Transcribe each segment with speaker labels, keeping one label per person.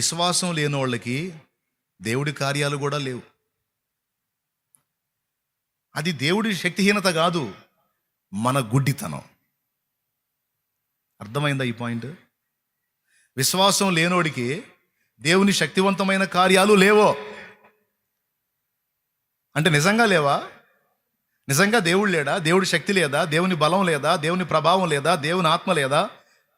Speaker 1: విశ్వాసం లేని వాళ్ళకి దేవుడి కార్యాలు కూడా లేవు. అది దేవుడి శక్తిహీనత కాదు మన గుడ్డితనం. అర్థమైందా ఈ పాయింట్? విశ్వాసం లేనోడికి దేవుని శక్తివంతమైన కార్యాలు లేవో? అంటే నిజంగా లేవా? నిజంగా దేవుడు లేడా? దేవుడి శక్తి లేదా? దేవుని బలం లేదా? దేవుని ప్రభావం లేదా? దేవుని ఆత్మ లేదా?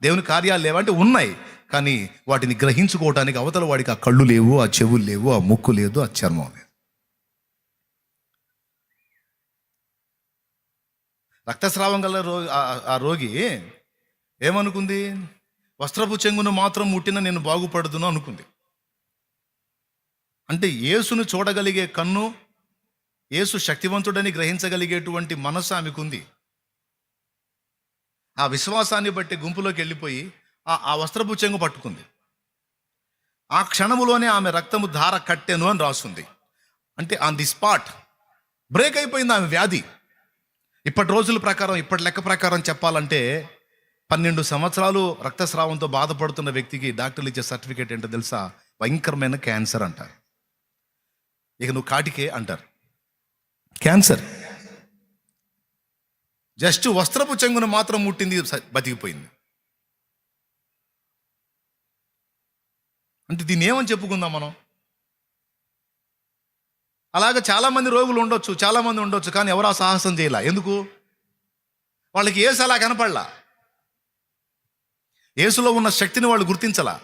Speaker 1: దేవుని కార్యాలు లేవా? అంటే ఉన్నాయి. కానీ వాటిని గ్రహించుకోవటానికి అవతల వాడికి ఆ కళ్ళు లేవు ఆ చెవులు లేవు ఆ ముక్కు లేదు ఆ చర్మం లేదు. రక్తస్రావం గల రో ఆ- రోగి ఏమనుకుంది? వస్త్రపు చెంగును మాత్రం ముట్టిన నేను బాగుపడదును అనుకుంది. అంటే యేసును చూడగలిగే కన్ను యేసు శక్తివంతుడని గ్రహించగలిగేటువంటి మనసు ఆమెకుంది. ఆ విశ్వాసాన్ని బట్టి గుంపులోకి వెళ్ళిపోయి ఆ ఆ వస్త్రపు చెంగు పట్టుకుంది. ఆ క్షణములోనే ఆమె రక్తము ధార కట్టెను అని రాస్తుంది అంటే ఆన్ ది స్పాట్ బ్రేక్ అయిపోయింది ఆమె వ్యాధి. ఇప్పటి రోజుల ప్రకారం ఇప్పటి లెక్క ప్రకారం చెప్పాలంటే పన్నెండు సంవత్సరాలు రక్తస్రావంతో బాధపడుతున్న వ్యక్తికి డాక్టర్లు ఇచ్చే సర్టిఫికేట్ ఏంటో తెలుసా? భయంకరమైన క్యాన్సర్ అంటారు. ఇక నువ్వు కాటికే అంటారు. క్యాన్సర్. జస్ట్ వస్త్రపు చెంగును మాత్రం ముట్టింది బతికిపోయింది. అంటే దీన్ని ఏమని చెప్పుకుందాం మనం? అలాగే చాలామంది రోగులు ఉండొచ్చు చాలామంది ఉండొచ్చు కానీ ఎవరు ఆ సాహసం చేయలే? ఎందుకు? వాళ్ళకి ఏసు అలా కనపడలా? ఏసులో ఉన్న శక్తిని వాళ్ళు గుర్తించలా?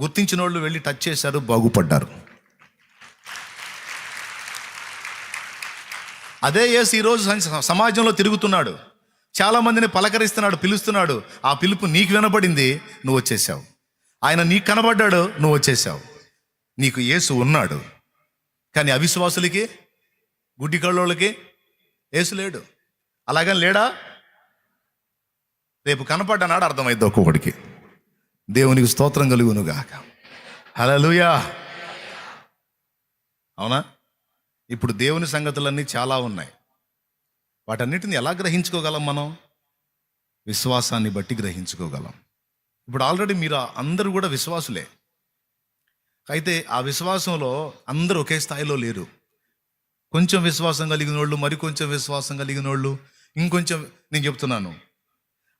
Speaker 1: గుర్తించిన వాళ్ళు వెళ్ళి టచ్ చేశారు బాగుపడ్డారు. అదే యేసు ఈరోజు సమాజంలో తిరుగుతున్నాడు. చాలామందిని పలకరిస్తున్నాడు పిలుస్తున్నాడు. ఆ పిలుపు నీకు వినపడింది నువ్వు వచ్చేసావు. ఆయన నీకు కనబడ్డాడు నువ్వు వచ్చేసావు. నీకు యేసు ఉన్నాడు. కానీ అవిశ్వాసులకి గుడ్డి కళ్ళోళ్ళకి యేసు లేడు. అలాగని లేడా? రేపు కనపడ్డనాడు అర్థమైద్ది ఒక్కొక్కడికి. దేవునికి స్తోత్రం కలుగును గాక హల్లెలూయా. అవునా? ఇప్పుడు దేవుని సంగతులన్నీ చాలా ఉన్నాయి. వాటన్నిటిని ఎలా గ్రహించుకోగలం మనం? విశ్వాసాన్ని బట్టి గ్రహించుకోగలం. ఇప్పుడు ఆల్రెడీ మీరు అందరూ కూడా విశ్వాసులే. అయితే ఆ విశ్వాసంలో అందరూ ఒకే స్థాయిలో లేరు. కొంచెం విశ్వాసం కలిగిన వాళ్ళు మరి కొంచెం విశ్వాసం కలిగిన వాళ్ళు ఇంకొంచెం నేను చెప్తున్నాను.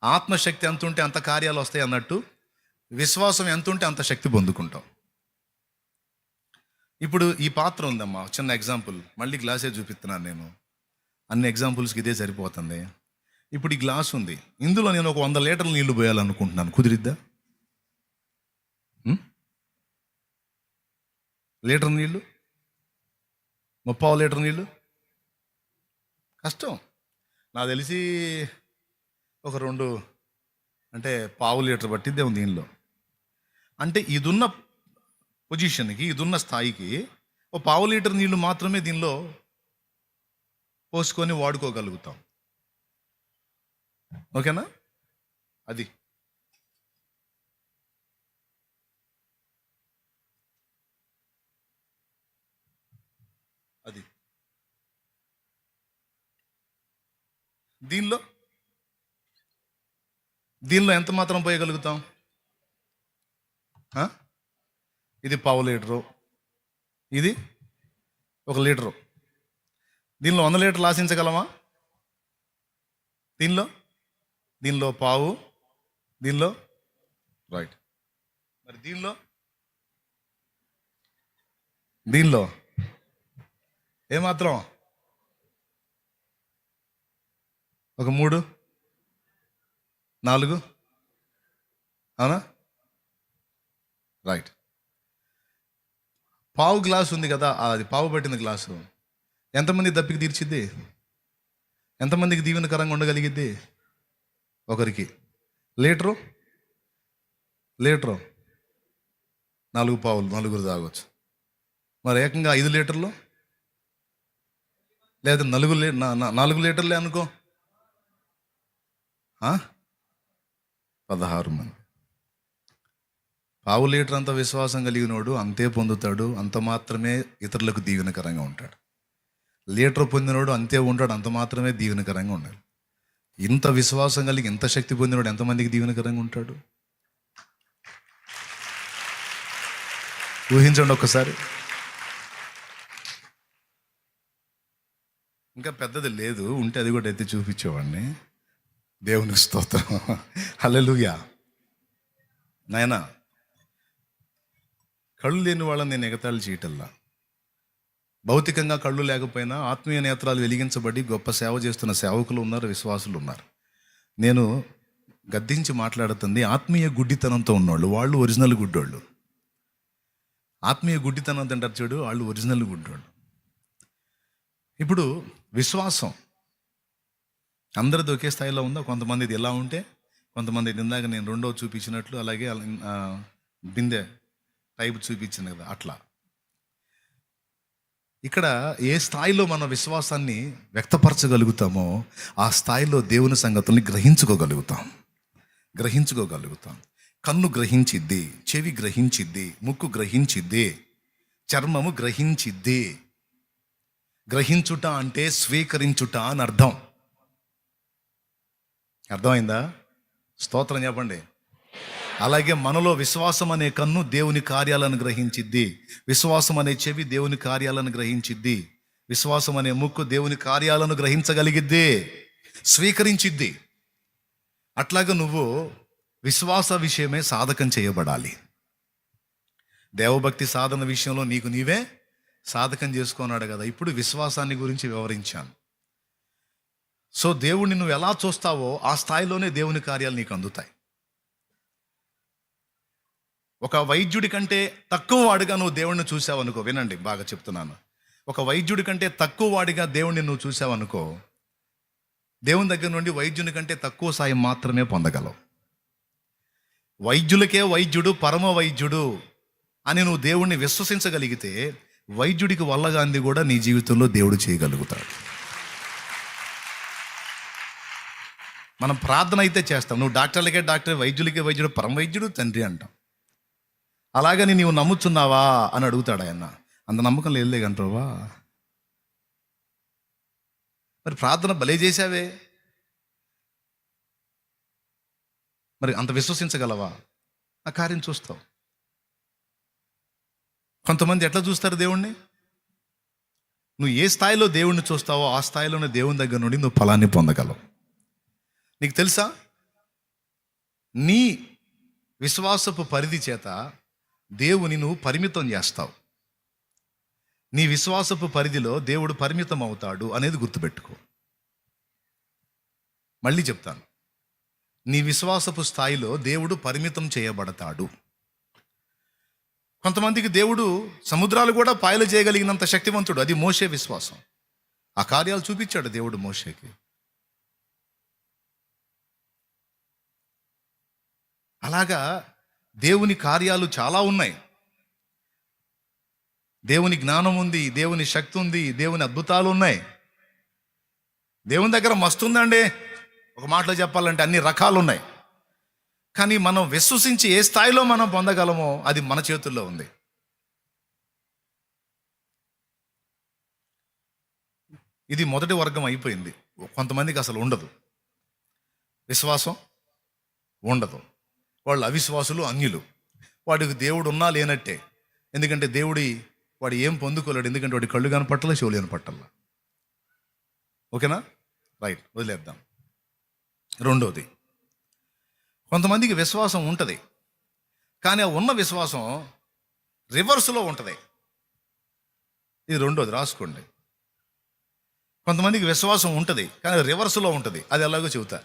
Speaker 1: ఆత్మశక్తి ఎంత ఉంటే అంత కార్యాలు వస్తాయి అన్నట్టు విశ్వాసం ఎంత ఉంటే అంత శక్తి పొందుకుంటాం. ఇప్పుడు ఈ పాత్ర ఉందమ్మా చిన్న ఎగ్జాంపుల్ మళ్ళీ గ్లాసే చూపిస్తున్నాను నేను. అన్ని ఎగ్జాంపుల్స్కి ఇదే సరిపోతుంది. ఇప్పుడు ఈ గ్లాస్ ఉంది. ఇందులో నేను ఒక వంద లీటర్ల నీళ్ళు పోయాలనుకుంటున్నాను. కుదిరిద్దా? లీటర్ నీళ్ళు ముప్పావు లీటర్ నీళ్ళు కష్టం. నాకు తెలిసి ఒక రెండు అంటే పావు లీటర్ పట్టిద్దే ఉంది దీనిలో. అంటే ఇదున్న పొజిషన్కి ఇదున్న స్థాయికి ఒక పావు లీటర్ నీళ్ళు మాత్రమే దీనిలో పోసుకొని వాడుకోగలుగుతాం. ఓకేనా? అది. అది. దీనిలో? దీనిలో ఎంత మాత్రం పోయగలుగుతాం? ఆ? ఇది పావు లీటరు. ఇది ఒక లీటరు. దీనిలో వంద లీటర్లు ఆశించగలమా? దీనిలో? దీనిలో పావు దీనిలో? రైట్ మరి దీనిలో? దీనిలో? ఏమాత్రం? ఒక మూడు? నాలుగు? అవునా? రైట్ పావు గ్లాస్ ఉంది కదా అది పావు పట్టిన గ్లాసు. ఎంతమంది దప్పికి తీర్చిద్ది? ఎంతమందికి దీవెనకరంగా ఉండగలిగిద్ది? ఒకరికి. లీటరు? లీటరు. నాలుగు పావులు నలుగురు తాగొచ్చు. మరి ఏకంగా ఐదు లీటర్లు? లేదా నలుగు లీ నా- నాలుగు లీటర్లే అనుకో. పదహారు మంది. పావు లీటర్ అంత విశ్వాసం కలిగినోడు అంతే పొందుతాడు అంత మాత్రమే ఇతరులకు దీవెనకరంగా ఉంటాడు. లీటర్ పొందినోడు అంతే ఉంటాడు అంత మాత్రమే దీవెనకరంగా ఉండాలి ఇంత విశ్వాసం కలిగి ఇంత శక్తి పొందినోడు ఎంతమందికి దీవెనకరంగా ఉంటాడు? ఊహించండి ఒక్కసారి. ఇంకా పెద్దది లేదు ఉంటే అది కూడా ఎత్తి చూపించేవాడిని. దేవుని స్తోత్రం. హలలుయా నాయనా కళ్ళు లేని వాళ్ళని నేను ఎగతాళి చేయటల్లా? భౌతికంగా కళ్ళు లేకపోయినా ఆత్మీయ నేత్రాలు వెలిగించబడి గొప్ప సేవ చేస్తున్న సేవకులు ఉన్నారు విశ్వాసులు ఉన్నారు. నేను గద్దించి మాట్లాడుతుంది ఆత్మీయ గుడ్డితనంతో ఉన్నోళ్ళు వాళ్ళు ఒరిజినల్ గుడ్డోళ్ళు. ఆత్మీయ గుడ్డితనం తింటారు చూడు వాళ్ళు ఒరిజినల్ గుడ్డోళ్ళు. ఇప్పుడు విశ్వాసం అందరిది ఒకే స్థాయిలో ఉందా? కొంతమందిది ఎలా ఉంటే కొంతమంది ఇందాక నేను రెండో చూపించినట్లు అలాగే బిందె టైప్ చూపించింది కదా అట్లా. ఇక్కడ ఏ స్థాయిలో మన విశ్వాసాన్ని వ్యక్తపరచగలుగుతామో ఆ స్థాయిలో దేవుని సంగతుల్ని గ్రహించుకోగలుగుతాం. గ్రహించుకోగలుగుతాం. కన్ను గ్రహించిద్ది చెవి గ్రహించిద్ది ముక్కు గ్రహించిద్ది చర్మము గ్రహించిద్ది. గ్రహించుట అంటే స్వీకరించుట అని అర్థం. అర్థమైందా? స్తోత్రం చెప్పండి. అలాగే మనలో విశ్వాసం అనే కన్ను దేవుని కార్యాలను గ్రహించిద్ది. విశ్వాసం అనే చెవి దేవుని కార్యాలను గ్రహించిద్ది. విశ్వాసం అనే ముక్కు దేవుని కార్యాలను గ్రహించగలిగిద్ది. స్వీకరించిద్ది. అట్లాగా నువ్వు విశ్వాస విషయమే సాధకం చేయబడాలి. దేవభక్తి సాధన విషయంలో నీకు నీవే సాధకం చేసుకున్నాడు కదా. ఇప్పుడు విశ్వాసాన్ని గురించి వివరించాను. సో దేవుడిని నువ్వు ఎలా చూస్తావో ఆ స్థాయిలోనే దేవుని కార్యాలు నీకు అందుతాయి. ఒక వైద్యుడి కంటే తక్కువ వాడిగా నువ్వు దేవుణ్ణి చూసావనుకో వినండి బాగా చెప్తున్నాను. ఒక వైద్యుడి కంటే తక్కువ వాడిగా దేవుణ్ణి నువ్వు చూసావనుకో దేవుని దగ్గర నుండి వైద్యుని కంటే తక్కువ సాయం మాత్రమే పొందగలవు. వైద్యులకే వైద్యుడు పరమ వైద్యుడు అని నువ్వు దేవుణ్ణి విశ్వసించగలిగితే వైద్యుడికి వల్లగాంది కూడా నీ జీవితంలో దేవుడు చేయగలుగుతాడు. మనం ప్రార్థన అయితే చేస్తాం. నువ్వు డాక్టర్లకే డాక్టర్ వైద్యులకే వైద్యుడు పరమ వైద్యుడు తండ్రి అంటాం. అలాగని నీవు నమ్ముతున్నావా అని అడుగుతాడు ఆయన. అంత నమ్మకం లేదులే కంట్రోవా మరి ప్రార్థన భలే చేశావే. మరి అంత విశ్వసించగలవా? ఆ కార్యం చూస్తావు. కొంతమంది ఎట్లా చూస్తారు దేవుణ్ణి? నువ్వు ఏ స్థాయిలో దేవుణ్ణి చూస్తావో ఆ స్థాయిలోనే దేవుని దగ్గర నుండి నువ్వు ఫలాన్ని పొందగలవు. నీకు తెలుసా? నీ విశ్వాసపు పరిధి చేత దేవుని నువ్వు పరిమితం చేస్తావు. నీ విశ్వాసపు పరిధిలో దేవుడు పరిమితం అవుతాడు అనేది గుర్తుపెట్టుకో. మళ్ళీ చెప్తాను. నీ విశ్వాసపు స్థాయిలో దేవుడు పరిమితం చేయబడతాడు. కొంతమందికి దేవుడు సముద్రాలు కూడా పాయలు చేయగలిగినంత శక్తివంతుడు. అది మోసే విశ్వాసం. ఆ కార్యాలు చూపించాడు దేవుడు మోషేకి. అలాగా దేవుని కార్యాలు చాలా ఉన్నాయి. దేవుని జ్ఞానం ఉంది దేవుని శక్తి ఉంది దేవుని అద్భుతాలు ఉన్నాయి. దేవుని దగ్గర మస్తు ఉందండి. ఒక మాటలో చెప్పాలంటే అన్ని రకాలు ఉన్నాయి. కానీ మనం విశ్వసించి ఏ స్థాయిలో మనం పొందగలమో అది మన చేతుల్లో ఉంది. ఇది మొదటి వర్గం అయిపోయింది. కొంతమందికి అసలు ఉండదు. విశ్వాసం ఉండదు. వాళ్ళు అవిశ్వాసులు అన్యులు. వాడికి దేవుడు ఉన్నా లేనట్టే. ఎందుకంటే దేవుడి వాడు ఏం పొందుకోలేడు. ఎందుకంటే వాడి కళ్ళు కనపట్టాల చెవులు కనపట్టాల. ఓకేనా? రైట్ వదిలేద్దాం. రెండోది కొంతమందికి విశ్వాసం ఉంటుంది. కానీ ఆ ఉన్న విశ్వాసం రివర్స్లో ఉంటుంది. ఇది రెండోది రాసుకోండి. కొంతమందికి విశ్వాసం ఉంటుంది కానీ రివర్స్లో ఉంటుంది. అది ఎలాగో చెబుతా.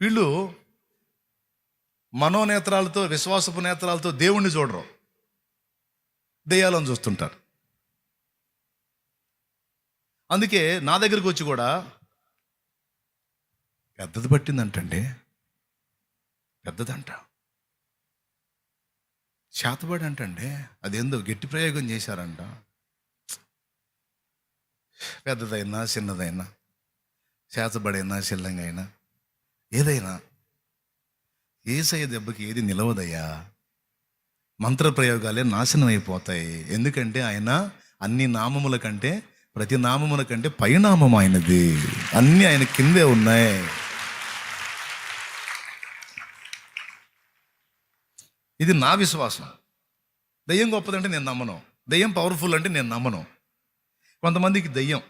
Speaker 1: వీళ్ళు మనోనేత్రాలతో విశ్వాసపు నేత్రాలతో దేవుణ్ణి చూడరు. దెయ్యాలను చూస్తుంటారు. అందుకే నా దగ్గరికి వచ్చి కూడా పెద్దది పట్టిందంటండి. పెద్దదంట. చేతబడి అంటండి అదేందో గట్టి ప్రయోగం చేశారంట. పెద్దదైనా చిన్నదైనా చేతబడైనా చిల్లంగా అయినా ఏదైనా ఏసయ్య దెబ్బకి ఏది నిలవదయ్యా? మంత్రప్రయోగాలే నాశనం అయిపోతాయి ఎందుకంటే ఆయన అన్ని నామముల కంటే ప్రతి నామముల కంటే పైనామం ఆయనది. అన్నీ ఆయన కిందే ఉన్నాయి. ఇది నా విశ్వాసం. దయ్యం గొప్పదంటే నేను నమ్మను. దయ్యం పవర్ఫుల్ అంటే నేను నమ్మను. కొంతమందికి దయ్యం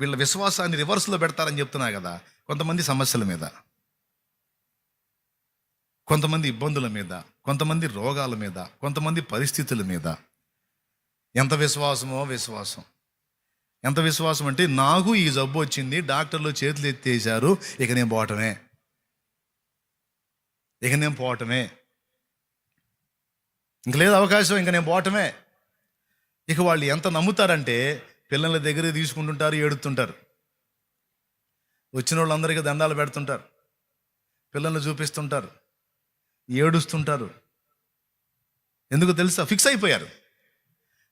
Speaker 1: వీళ్ళ విశ్వాసాన్ని రివర్స్లో పెడతారని చెప్తున్నా కదా కొంతమంది సమస్యల మీద. కొంతమంది ఇబ్బందుల మీద కొంతమంది రోగాల మీద కొంతమంది పరిస్థితుల మీద. ఎంత విశ్వాసమో విశ్వాసం. ఎంత విశ్వాసం అంటే నాకు ఈ జబ్బు వచ్చింది డాక్టర్లు చేతులు ఎత్తేసారు ఇక నేను పోవటమే. ఇక నేను పోవటమే. ఇంక లేదు అవకాశం ఇంక నేను పోవటమే. ఇక వాళ్ళు ఎంత నమ్ముతారంటే పిల్లల దగ్గర తీసుకుంటుంటారు ఏడుతుంటారు. వచ్చిన వాళ్ళందరికీ దండాలు పెడుతుంటారు. పిల్లల్ని చూపిస్తుంటారు. ఏడుస్తుంటారు. ఎందుకు తెలుసా? ఫిక్స్ అయిపోయారు.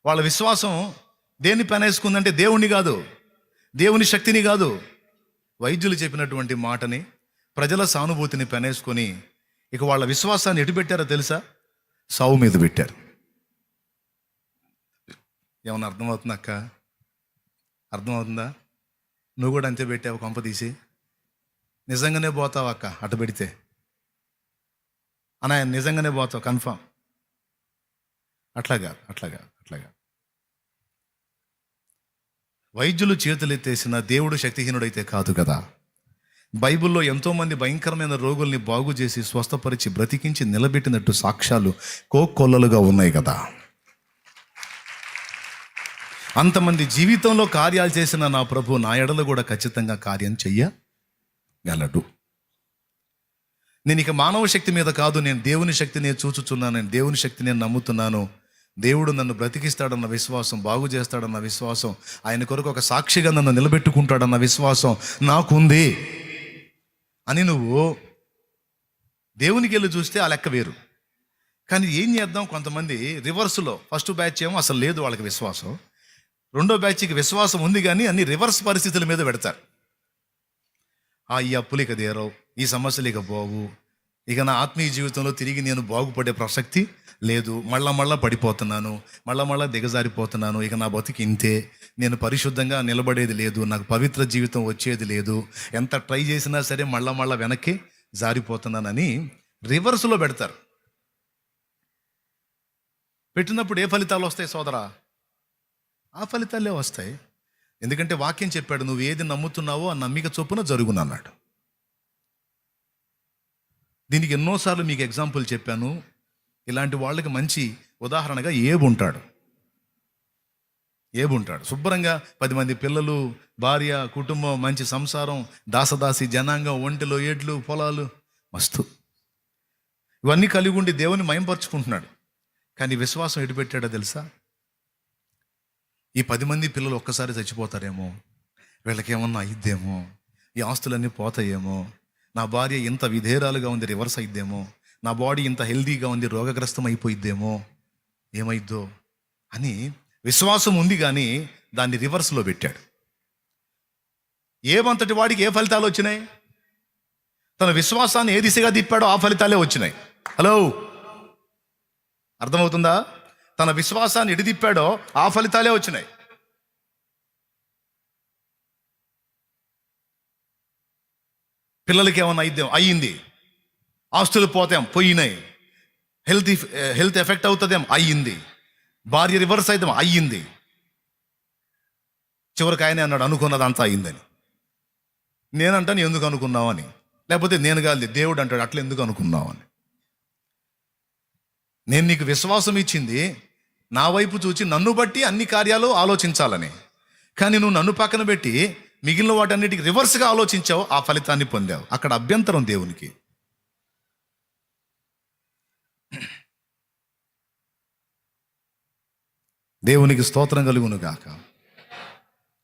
Speaker 1: వాళ్ళ విశ్వాసం దేన్ని పెనేసుకుందంటే దేవుణ్ణి కాదు దేవుని శక్తిని కాదు. వైద్యులు చెప్పినటువంటి మాటని ప్రజల సానుభూతిని పెనేసుకొని ఇక వాళ్ళ విశ్వాసాన్ని ఎటు పెట్టారో తెలుసా? సావు మీద పెట్టారు. ఏమన్నా అర్థమవుతుందా అక్క? అర్థమవుతుందా? నువ్వు కూడా అంతే పెట్టావు కొంప తీసి. నిజంగానే పోతావు అక్క? అటు పెడితే. అన్న నిజంగానే పోతావు కన్ఫామ్ అట్లాగా అట్లాగా అట్లాగా. వైద్యులు చేతులెత్తేసిన దేవుడు శక్తిహీనుడైతే కాదు కదా. బైబిల్లో ఎంతోమంది భయంకరమైన రోగుల్ని బాగు చేసి స్వస్థపరిచి బ్రతికించి నిలబెట్టినట్టు సాక్ష్యాలు కోకొల్లలుగా ఉన్నాయి కదా. అంతమంది జీవితంలో కార్యాలు చేసిన నా ప్రభు నా ఎడలో కూడా ఖచ్చితంగా కార్యం చెయ్యగలడు. నేను ఇక మానవ శక్తి మీద కాదు నేను దేవుని శక్తిని చూచుచున్నాను నేను దేవుని శక్తి నేను నమ్ముతున్నాను. దేవుడు నన్ను బ్రతికిస్తాడన్న విశ్వాసం బాగు చేస్తాడన్న విశ్వాసం ఆయన కొరకు ఒక సాక్షిగా నన్ను నిలబెట్టుకుంటాడన్న విశ్వాసం నాకుంది అని నువ్వు దేవునికి వెళ్ళి చూస్తే ఆ లెక్క వేరు. కానీ ఏం చేద్దాం కొంతమంది రివర్స్లో ఫస్ట్ బ్యాచ్ ఏమో అసలు లేదు వాళ్ళకి విశ్వాసం. రెండో బ్యాచ్కి విశ్వాసం ఉంది కానీ అన్ని రివర్స్ పరిస్థితుల మీద పెడతారు. ఈ అప్పులు ఇక తీరవు ఈ సమస్యలు ఇక పోవు ఇక నా ఆత్మీయ జీవితంలో తిరిగి నేను బాగుపడే ప్రసక్తి లేదు. మళ్ళా మళ్ళా పడిపోతున్నాను. మళ్ళా మళ్ళా దిగజారిపోతున్నాను. ఇక నా బతికి ఇంతే. నేను పరిశుద్ధంగా నిలబడేది లేదు. నాకు పవిత్ర జీవితం వచ్చేది లేదు. ఎంత ట్రై చేసినా సరే మళ్ళా మళ్ళా వెనక్కి జారిపోతున్నానని రివర్స్లో పెడతారు. పెట్టినప్పుడు ఏ ఫలితాలు వస్తాయి సోదరా? ఆ ఫలితాలే వస్తాయి. ఎందుకంటే వాక్యం చెప్పాడు నువ్వు ఏది నమ్ముతున్నావో ఆ నమ్మిక చొప్పున జరుగునన్నాడు. దీనికి ఎన్నోసార్లు మీకు ఎగ్జాంపుల్ చెప్పాను. ఇలాంటి వాళ్ళకి మంచి ఉదాహరణగా ఏబుంటాడు ఏబుంటాడు శుభ్రంగా పది మంది పిల్లలు భార్య కుటుంబం మంచి సంసారం దాసదాసి జనాంగం ఒంటిలో ఏడ్లు పొలాలు మస్తు. ఇవన్నీ కలిగి ఉండి దేవుని మయంపరుచుకుంటున్నాడు. కానీ విశ్వాసం ఎటు పెట్టాడో తెలుసా? ఈ పది మంది పిల్లలు ఒక్కసారి చచ్చిపోతారేమో? వీళ్ళకేమన్నా అయిద్దేమో? ఈ ఆస్తులన్నీ పోతాయేమో? నా భార్య ఇంత విధేరాలుగా ఉంది రివర్స్ అయిద్దేమో. నా బాడీ ఇంత హెల్దీగా ఉంది రోగగ్రస్తం అయిపోయిద్దేమో. ఏమైద్దో అని విశ్వాసం ఉంది కానీ దాన్ని రివర్స్లో పెట్టాడు. ఏమంతటి వాడికి ఏ ఫలితాలు వచ్చినాయి? తన విశ్వాసాన్ని ఏ దిశగా తిప్పాడో ఆ ఫలితాలే వచ్చినాయి. హలో? అర్థమవుతుందా? తన విశ్వాసాన్ని ఎడిదిప్పాడో ఆ ఫలితాలే వచ్చినాయి. పిల్లలకి ఏమైనా అయిద్దాం అయ్యింది. ఆస్తులు పోతాం పోయినాయి. హెల్త్ హెల్త్ ఎఫెక్ట్ అవుతుందేం? అయ్యింది. భార్య రివర్స్ అవుతాం అయ్యింది. చివరికి ఆయనే అన్నాడు అనుకున్నదంతా అయ్యిందని. నేనంటాను ఎందుకు అనుకున్నావని? లేకపోతే నేను కాదు దేవుడు అంటాడు అట్లా ఎందుకు అనుకున్నావని? నేను నీకు విశ్వాసం ఇచ్చింది నా వైపు చూచి నన్ను బట్టి అన్ని కార్యాలు ఆలోచించాలని. కానీ నువ్వు నన్ను పక్కన పెట్టి మిగిలిన వాటన్నిటికి రివర్స్గా ఆలోచించావు ఆ ఫలితాన్ని పొందావు. అక్కడ అభ్యంతరం దేవునికి. దేవునికి స్తోత్రం కలుగును గాక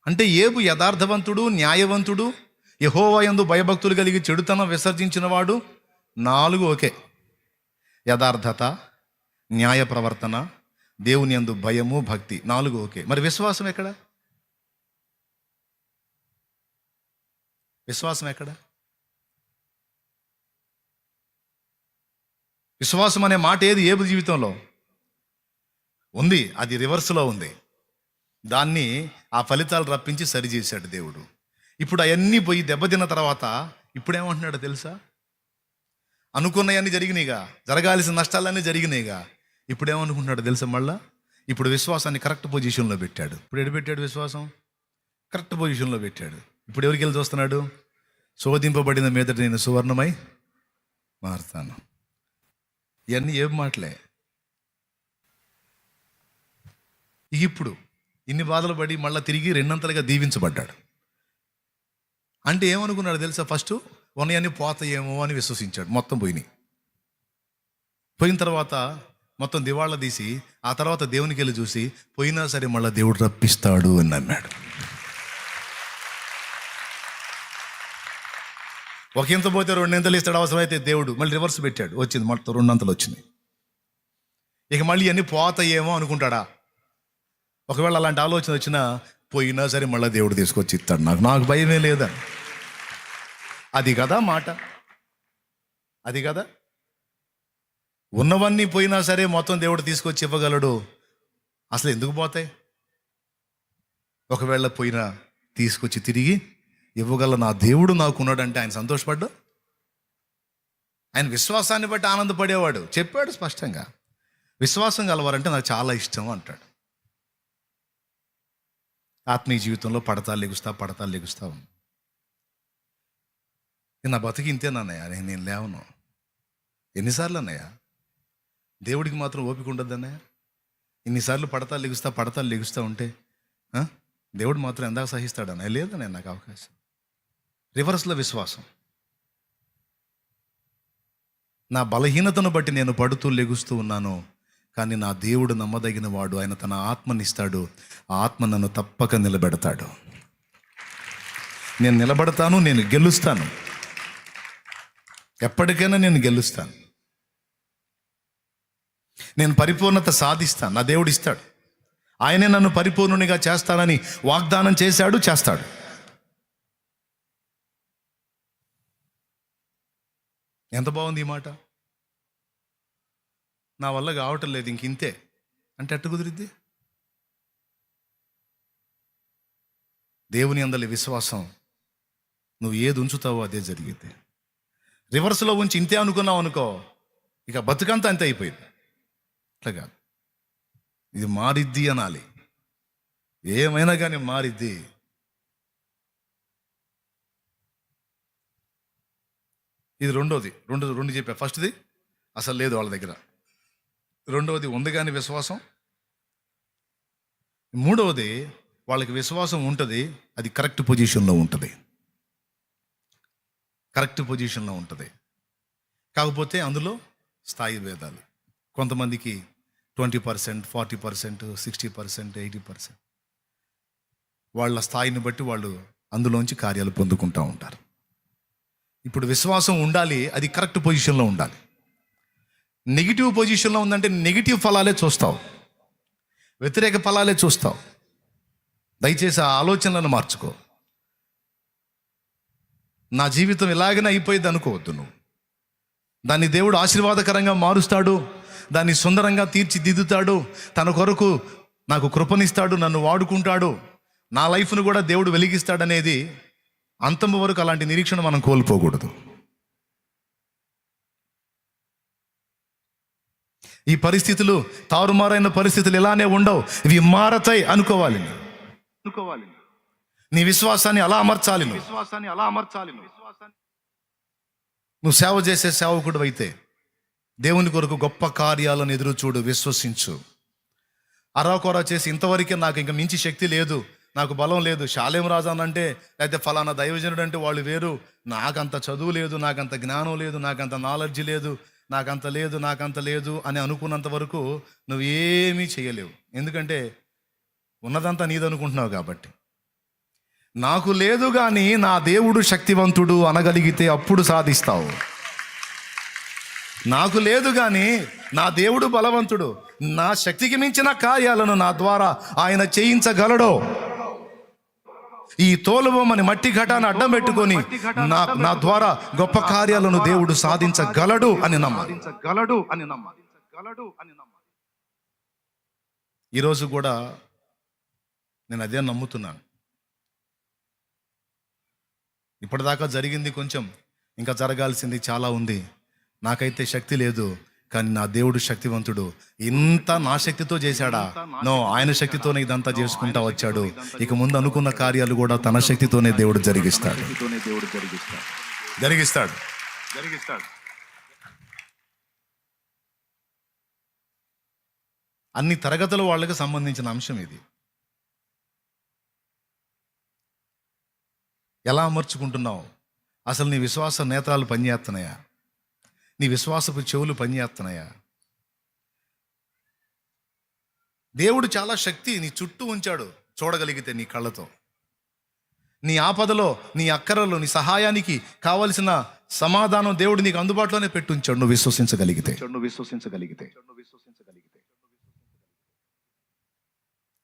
Speaker 1: అంటే ఏబు యథార్థవంతుడు న్యాయవంతుడు యహోవయందు భయభక్తులు కలిగి చెడుతనం విసర్జించిన వాడు నాలుగు ఓకే యథార్థత న్యాయ ప్రవర్తన దేవుని యందు భయము భక్తి నాలుగు ఓకే మరి విశ్వాసం ఎక్కడ? విశ్వాసం ఎక్కడ? విశ్వాసం అనే మాట ఏది? ఏబు జీవితంలో ఉంది. అది రివర్స్లో ఉంది. దాన్ని ఆ ఫలితాలు రప్పించి సరిచేశాడు దేవుడు. ఇప్పుడు అవన్నీ పోయి దెబ్బతిన్న తర్వాత ఇప్పుడేమంటున్నాడు తెలుసా? అనుకున్నవన్నీ జరిగినాయిగా జరగాల్సిన నష్టాలన్నీ జరిగినాయిగా ఇప్పుడేమనుకుంటున్నాడు తెలుసా మళ్ళా? ఇప్పుడు విశ్వాసాన్ని కరెక్ట్ పొజిషన్లో పెట్టాడు. ఇప్పుడు ఎడు పెట్టాడు విశ్వాసం? కరెక్ట్ పొజిషన్లో పెట్టాడు. ఇప్పుడు ఎవరికి వెళ్ళి చూస్తున్నాడు? శోధింపబడిన మీదట నేను సువర్ణమై మారుతాను. ఇవన్నీ ఏం మాటలే. ఇప్పుడు ఇన్ని బాధలు పడి మళ్ళీ తిరిగి రెండంతలుగా దీవించబడ్డాడు. అంటే ఏమనుకున్నాడు తెలుసా ఫస్ట్? ఉన్నాయన్నీ పోతాయేమో అని విశ్వసించాడు మొత్తం పోయినాయి. పోయిన తర్వాత మొత్తం దివాళ్ళ తీసి ఆ తర్వాత దేవునికి వెళ్ళి చూసి పోయినా సరే మళ్ళీ దేవుడు రప్పిస్తాడు అని నమ్మాడు. ఒక ఇంత పోతే రెండింతలు ఇస్తాడు అవసరమైతే దేవుడు. మళ్ళీ రివర్స్ పెట్టాడు. వచ్చింది మొత్తం రెండంతలు వచ్చింది ఇక మళ్ళీ అన్నీ పోతాయేమో అనుకుంటాడా? ఒకవేళ అలాంటి ఆలోచన వచ్చినా పోయినా సరే మళ్ళీ దేవుడు తీసుకొచ్చి ఇస్తాడు. నాకు నాకు భయమే లేదా? అది కదా మాట. అది కదా? ఉన్నవన్నీ పోయినా సరే మొత్తం దేవుడు తీసుకొచ్చి ఇవ్వగలడు. అసలు ఎందుకు పోతాయి? ఒకవేళ పోయినా తీసుకొచ్చి తిరిగి ఇవ్వగల నా దేవుడు నాకున్నాడంటే ఆయన సంతోషపడ్డా ఆయన విశ్వాసాన్ని బట్టి ఆనందపడేవాడు. చెప్పాడు స్పష్టంగా. విశ్వాసం కలవాలంటే నాకు చాలా ఇష్టం అంటాడు. ఆత్మీయ జీవితంలో పడతా లెగుస్తా పడతా లెగుస్తా ఉంది నా బతికి ఇంతేనన్నయ్య. నేను నేను లేవను. ఎన్నిసార్లు అన్నయ్య దేవుడికి మాత్రం ఓపిక ఉండద్దు అన్నయ్య ఇన్నిసార్లు పడతా లెగుస్తా పడతా లెగుస్తూ ఉంటే దేవుడు మాత్రం ఎందాక సహిస్తాడన్నయ్య. లేదన్నయ్య నాకు అవకాశం. రివర్స్లో విశ్వాసం. నా బలహీనతను బట్టి నేను పడుతూ లెగుస్తూ ఉన్నాను కానీ నా దేవుడు నమ్మదగిన వాడు ఆయన తన ఆత్మనిస్తాడు ఆ ఆత్మ నన్ను తప్పక నిలబెడతాడు. నేను నిలబడతాను నేను గెలుస్తాను. ఎప్పటికైనా నేను గెలుస్తాను. నేను పరిపూర్ణత సాధిస్తాను నా దేవుడు ఇస్తాడు. ఆయనే నన్ను పరిపూర్ణునిగా చేస్తానని వాగ్దానం చేశాడు చేస్తాడు. ఎంత బాగుంది ఈ మాట? నా వల్ల కావటం లేదు ఇంక ఇంతే. అంటే ఎట్ట కుదిరిద్ది? దేవుని అందలి విశ్వాసం నువ్వు ఏది ఉంచుతావో అదే జరిగిద్ది. రివర్స్లో ఉంచి ఇంతే అనుకున్నావు అనుకో ఇక బతుకంతా అంతే అయిపోయింది. అట్లా కాదు. ఇది మారిద్ది అనాలి. ఏమైనా కానీ మారిద్ది. ఇది రెండోది. రెండు రెండు చెప్పా. ఫస్ట్ది అసలు లేదు వాళ్ళ దగ్గర. రెండవది ఉంది కానీ విశ్వాసం. మూడవది వాళ్ళకి విశ్వాసం ఉంటుంది అది కరెక్ట్ పొజిషన్లో ఉంటుంది. కరెక్ట్ పొజిషన్లో ఉంటుంది. కాకపోతే అందులో స్థాయి భేదాలు. కొంతమందికి twenty percent forty percent sixty percent eighty percent. వాళ్ళ స్థాయిని బట్టి వాళ్ళు అందులోంచి కార్యాలు పొందుకుంటూ ఉంటారు. ఇప్పుడు విశ్వాసం ఉండాలి అది కరెక్ట్ పొజిషన్లో ఉండాలి. నెగిటివ్ పొజిషన్లో ఉందంటే నెగిటివ్ ఫలాలే చూస్తావు. వ్యతిరేక ఫలాలే చూస్తావు. దయచేసి ఆ ఆలోచనలను మార్చుకో. నా జీవితం ఇలాగనే అయిపోయింది అనుకోవద్దు నువ్వు. దాన్ని దేవుడు ఆశీర్వాదకరంగా మారుస్తాడు దాన్ని సుందరంగా తీర్చిదిద్దుతాడు తన కొరకు నాకు కృపనిస్తాడు నన్ను వాడుకుంటాడు నా లైఫ్ను కూడా దేవుడు వెలిగిస్తాడనేది అంతం వరకు అలాంటి నిరీక్షణ మనం కోల్పోకూడదు. ఈ పరిస్థితులు తారుమారైన పరిస్థితులు ఇలానే ఉండవు. ఇవి మారతాయి అనుకోవాలి.
Speaker 2: అనుకోవాలి
Speaker 1: నీ విశ్వాసాన్ని అలా అమర్చాలి
Speaker 2: విశ్వాసాన్ని అలా అమర్చాలి. నువ్వు.
Speaker 1: సేవ చేసే సేవకుడు అయితే దేవుని కొరకు గొప్ప కార్యాలను ఎదురు చూడు విశ్వసించు. అరాకొరా చేసి ఇంతవరకే నాకు ఇంకా మించి శక్తి లేదు. నాకు బలం లేదు. శాలేం రాజా అని అంటే లేకపోతే ఫలానా దైవజనుడు అంటే వాళ్ళు వేరు. నాకంత చదువు లేదు నాకంత జ్ఞానం లేదు నాకంత నాలెడ్జ్ లేదు నాకంత లేదు నాకంత లేదు అని అనుకున్నంత వరకు నువ్వు ఏమీ చేయలేవు. ఎందుకంటే ఉన్నదంతా నీదనుకుంటున్నావు కాబట్టి. నాకు లేదు కానీ నా దేవుడు శక్తివంతుడు అనగలిగితే అప్పుడు సాధిస్తావు. నాకు లేదు కానీ నా దేవుడు బలవంతుడు. నా శక్తికి మించిన కార్యాలను నా ద్వారా ఆయన చేయించగలడో ఈ తోలుబొమ్మని మట్టి ఘటాన్ని అడ్డం పెట్టుకొని నా నా ద్వారా గొప్ప కార్యాలను దేవుడు సాధించగలడు అని నమ్మాలి
Speaker 2: సాధించగలడు అని నమ్మాలి గలడు అని నమ్మాలి
Speaker 1: ఈరోజు కూడా నేను అదే నమ్ముతున్నాను. ఇప్పటిదాకా జరిగింది కొంచెం ఇంకా జరగాల్సింది చాలా ఉంది. నాకైతే శక్తి లేదు. కానీ నా దేవుడు శక్తివంతుడు. ఇంత నా శక్తితో చేశాడా? నో ఆయన శక్తితోనే ఇదంతా చేసుకుంటా వచ్చాడు. ఇక ముందు అనుకున్న కార్యాలు కూడా తన శక్తితోనే దేవుడు జరిగిస్తాడు.
Speaker 2: శక్తితోనే దేవుడు జరిగిస్తాడు.
Speaker 1: జరిగిస్తాడు.
Speaker 2: జరిగిస్తాడు.
Speaker 1: అన్ని తరగతుల వాళ్ళకి సంబంధించిన అంశం ఇది. ఎలా అమర్చుకుంటున్నావు? అసలు నీ విశ్వాస నేత్రాలు పనిచేస్తున్నాయా? నీ విశ్వాసపు చెవులు పనిచేస్తున్నాయా? దేవుడు చాలా శక్తి నీ చుట్టూ ఉంచాడు చూడగలిగితే నీ కళ్ళతో. నీ ఆపదలో నీ అక్కరలో నీ సహాయానికి కావలసిన సమాధానం దేవుడు నీకు అందుబాటులోనే పెట్టి ఉంచాడు నువ్వు విశ్వసించగలిగితే.
Speaker 2: నువ్వు విశ్వసించగలిగితే. విశ్వసించగలిగితే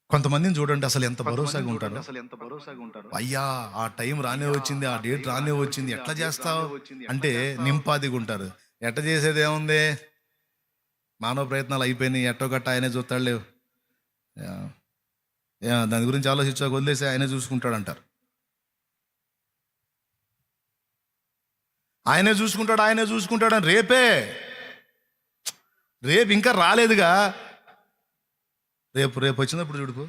Speaker 1: కొంతమందిని చూడండి అసలు ఎంత భరోసాగా ఉంటారు.
Speaker 2: అసలు ఎంత భరోసాగా ఉంటారు.
Speaker 1: అయ్యా ఆ టైం రానే వచ్చింది ఆ డేట్ రానే వచ్చింది ఎట్లా చేస్తావు? అంటే నింపాదిగా ఉంటారు ఎట్ట చేసేది ఏముంది? మానవ ప్రయత్నాలు అయిపోయినాయి. ఎట్టో గట్ట ఆయనే చూస్తాడు లేవు. దాని గురించి ఆలోచించాక వదిలేసి ఆయనే చూసుకుంటాడు అంటారు ఆయనే చూసుకుంటాడు ఆయనే చూసుకుంటాడు అని రేపే. రేపు ఇంకా రాలేదుగా. రేపు రేపు వచ్చినప్పుడు చూడుకో.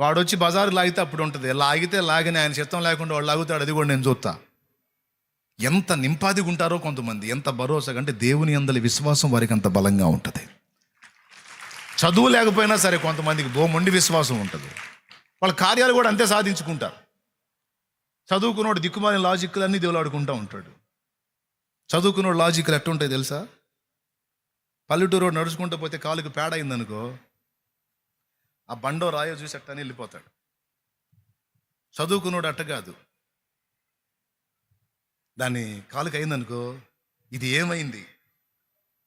Speaker 1: వాడు వచ్చి బజారు లాగితే అప్పుడు ఉంటుంది. లాగితే లాగిన ఆయన చిత్తం లేకుండా వాడు లాగుతాడు. అది కూడా నేను చూస్తా. ఎంత నింపాదిగా ఉంటారో కొంతమంది ఎంత భరోసా అంటే దేవుని అందలి విశ్వాసం వారికి అంత బలంగా ఉంటుంది. చదువు లేకపోయినా సరే కొంతమందికి బోమండి విశ్వాసం ఉంటుంది. వాళ్ళ కార్యాలు కూడా అంతే సాధించుకుంటారు. చదువుకున్నోడు దిక్కుమాలిన లాజిక్లు అన్నీ దేవులాడుకుంటూ ఉంటాడు. చదువుకున్నోడు లాజిక్లు ఎట్టుంటాయి తెలుసా? పల్లెటూరు నడుచుకుంటూ పోతే కాలుకి పేడ అయిందనుకో ఆ బండో రాయో చూసి అట్టని వెళ్ళిపోతాడు. చదువుకున్నోడు అట్ట కాదు. దాన్ని కాలుకి అయిందనుకో ఇది ఏమైంది?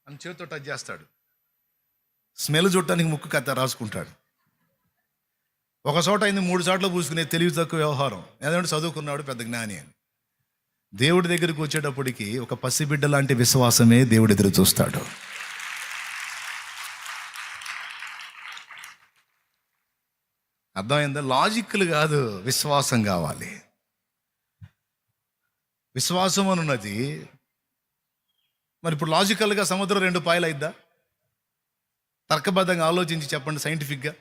Speaker 1: అని చేతితో టచ్ చేస్తాడు. స్మెల్ చూడటానికి ముక్కు కథ రాసుకుంటాడు. ఒక చోట అయింది మూడు చోట్ల పూసుకునే తెలివి తక్కువ వ్యవహారం. ఎందుకంటే చదువుకున్నాడు పెద్ద జ్ఞాని అని. దేవుడి దగ్గరికి వచ్చేటప్పటికి ఒక పసిబిడ్డ లాంటి విశ్వాసమే దేవుడు ఎదురు చూస్తాడు. అర్థమైందా? లాజిక్లు కాదు విశ్వాసం కావాలి. విశ్వాసం అనున్నది మరి ఇప్పుడు లాజికల్గా సముద్రం రెండు పాయలు అయిద్దా తర్కబద్ధంగా ఆలోచించి చెప్పండి సైంటిఫిక్గా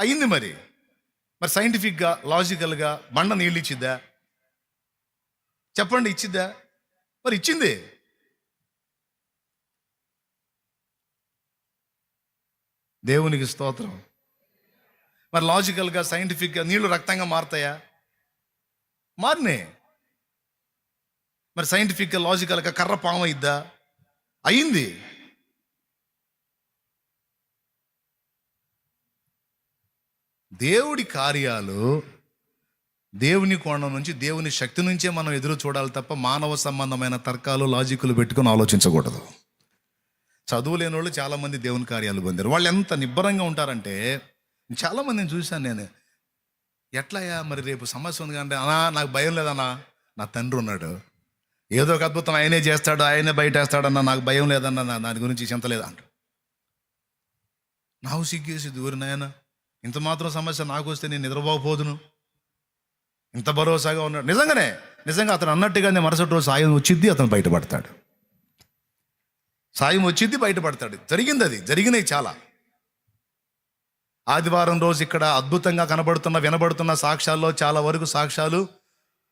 Speaker 1: అయింది మరి. మరి సైంటిఫిక్గా లాజికల్గా బండ నీళ్ళు ఇచ్చిద్దా చెప్పండి ఇచ్చిద్దా? మరి ఇచ్చింది. దేవునికి స్తోత్రం. మరి లాజికల్గా సైంటిఫిక్గా నీళ్ళు రక్తంగా మారుతాయా? మారినే. మరి సైంటిఫిక్గా లాజికల్గా కర్ర పాము అయిద్దా? అయింది. దేవుడి కార్యాలు దేవుని కోణం నుంచి దేవుని శక్తి నుంచే మనం ఎదురు చూడాలి తప్ప మానవ సంబంధమైన తర్కాలు లాజిక్లు పెట్టుకుని ఆలోచించకూడదు. చదువు లేని వాళ్ళు చాలామంది దేవుని కార్యాలు పొందారు. వాళ్ళు ఎంత నిబ్బరంగా ఉంటారంటే చాలామందిని చూశాను నేను. ఎట్లయ్యా మరి రేపు సమస్య ఉంది అంటే అన్నా నాకు భయం లేదన్నా నా తండ్రి ఉన్నాడు. ఏదో ఒక అద్భుతం ఆయనే చేస్తాడు ఆయనే బయటేస్తాడన్నా నాకు భయం లేదన్న దాని గురించి చింత లేదంట నాకు సిగ్గేసి దూరి నాయన? ఇంత మాత్రం సమస్య నాకు వస్తే నేను నిద్రపోకపోదును. ఇంత భరోసాగా ఉన్నాడు. నిజంగానే నిజంగా అతను అన్నట్టుగానే మరుసటి రోజు సాయం వచ్చిద్ది అతను బయటపడతాడు. సాయం వచ్చింది బయటపడతాడు. జరిగింది అది జరిగినాయి చాలా. ఆదివారం రోజు ఇక్కడ అద్భుతంగా కనబడుతున్న వినబడుతున్న సాక్ష్యాల్లో చాలా వరకు సాక్ష్యాలు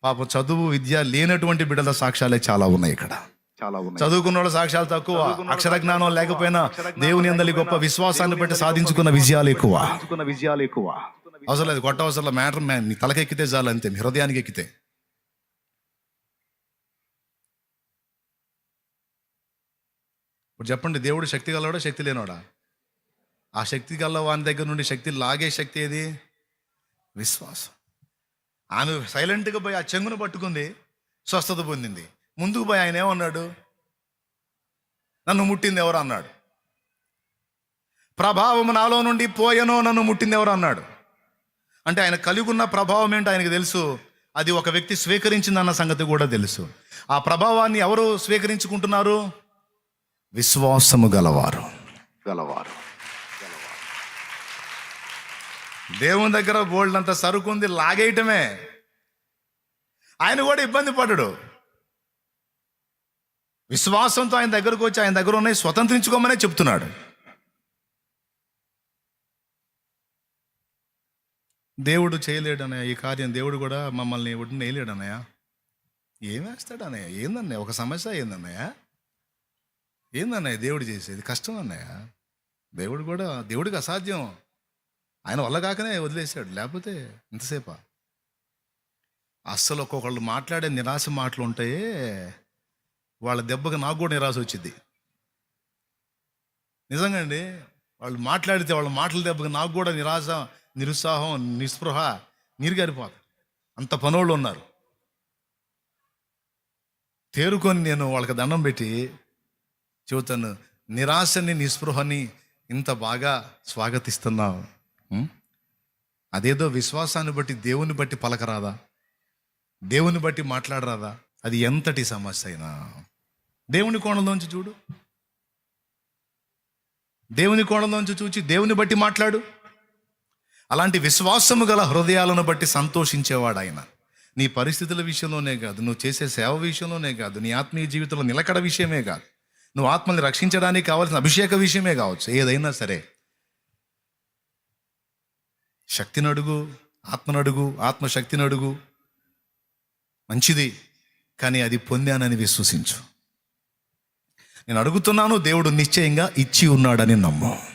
Speaker 1: పాప చదువు విద్య లేనటువంటి బిడ్డల సాక్ష్యాలే చాలా ఉన్నాయి ఇక్కడ.
Speaker 2: చాలా ఉన్నాయి.
Speaker 1: చదువుకున్న వాళ్ళ సాక్ష్యాలు తక్కువ అక్షర జ్ఞానం లేకపోయినా దేవుని అందలి గొప్ప విశ్వాసాన్ని బట్టి సాధించుకున్న విజయాలు ఎక్కువ.
Speaker 2: విజయాలు ఎక్కువ.
Speaker 1: అవసరం లేదు కొట్ట అవసరం మ్యాటర్ నీ తలకెక్కితే చాలు అంతే మీ హృదయానికి ఎక్కితే. ఇప్పుడు చెప్పండి దేవుడు శక్తి గలవాడా శక్తి లేనోడా ఆ శక్తి గల వాని దగ్గర నుండి శక్తి లాగే శక్తి ఏది? విశ్వాసం. ఆమె సైలెంట్గా పోయి ఆ చెంగును పట్టుకుంది స్వస్థత పొందింది. ముందుకు పోయి ఆయన ఏమన్నాడు? నన్ను ముట్టింది ఎవరు? అన్నాడు. ప్రభావం నాలో నుండి పోయనో నన్ను ముట్టింది ఎవరు? అన్నాడు. అంటే ఆయన కలిగి ఉన్న ప్రభావం ఏంటో ఆయనకు తెలుసు. అది ఒక వ్యక్తి స్వీకరించిందన్న సంగతి కూడా తెలుసు. ఆ ప్రభావాన్ని ఎవరు స్వీకరించుకుంటున్నారు? విశ్వాసము గలవారు.
Speaker 2: గలవారు.
Speaker 1: దేవుని దగ్గర బోల్డ్ అంత సరుకుంది లాగేయటమే. ఆయన కూడా ఇబ్బంది పడడు విశ్వాసంతో ఆయన దగ్గరకు వచ్చి ఆయన దగ్గర ఉన్నాయి స్వతంత్రించుకోమనే చెప్తున్నాడు. దేవుడు చేయలేడనయ్య ఈ కార్యం దేవుడు కూడా మమ్మల్ని ఒడ్డున వేయలేడనయ్య ఏం వేస్తాడన్నయ్య? ఏందన్నయ్య? ఒక సమస్య ఏందన్నయ్య? ఏందన్నయ్య? దేవుడు చేసేది కష్టం అన్నయ్య. దేవుడు కూడా దేవుడికి అసాధ్యం. ఆయన వల్ల కాకనే వదిలేశాడు. లేకపోతే ఇంతసేపా? అస్సలు ఒక్కొక్కళ్ళు మాట్లాడే నిరాశ మాటలు ఉంటాయే వాళ్ళ దెబ్బకి నాకు కూడా నిరాశ వచ్చింది నిజంగా అండి వాళ్ళు మాట్లాడితే వాళ్ళ మాటల దెబ్బకి నాకు కూడా నిరాశ నిరుత్సాహం నిస్పృహ నీరుగారిపోదు అంత పనోళ్ళు ఉన్నారు. తేరుకొని నేను వాళ్ళకి దండం పెట్టి చెబుతాను నిరాశని నిస్పృహని ఇంత బాగా స్వాగతిస్తున్నావు అదేదో విశ్వాసాన్ని బట్టి దేవుని బట్టి పలకరాదా? దేవుని బట్టి మాట్లాడరాదా? అది ఎంతటి సమస్య అయినా. దేవుని కోణంలోంచి చూడు. దేవుని కోణంలోంచి చూచి దేవుని బట్టి మాట్లాడు. అలాంటి విశ్వాసము గల హృదయాలను బట్టి సంతోషించేవాడు ఆయన నీ పరిస్థితుల విషయంలోనే కాదు నువ్వు చేసే సేవ విషయంలోనే కాదు నీ ఆత్మీయ జీవితంలో నిలకడ విషయమే కాదు. నువ్వు ఆత్మని రక్షించడానికి కావాల్సిన అభిషేక విషయమే కావచ్చు ఏదైనా సరే. శక్తిని అడుగు ఆత్మను అడుగు ఆత్మశక్తిని అడుగు మంచిది కానీ అది పొందానని విశ్వసించు. నేను అడుగుతున్నాను దేవుడు నిశ్చయంగా ఇచ్చి ఉన్నాడని నమ్ము.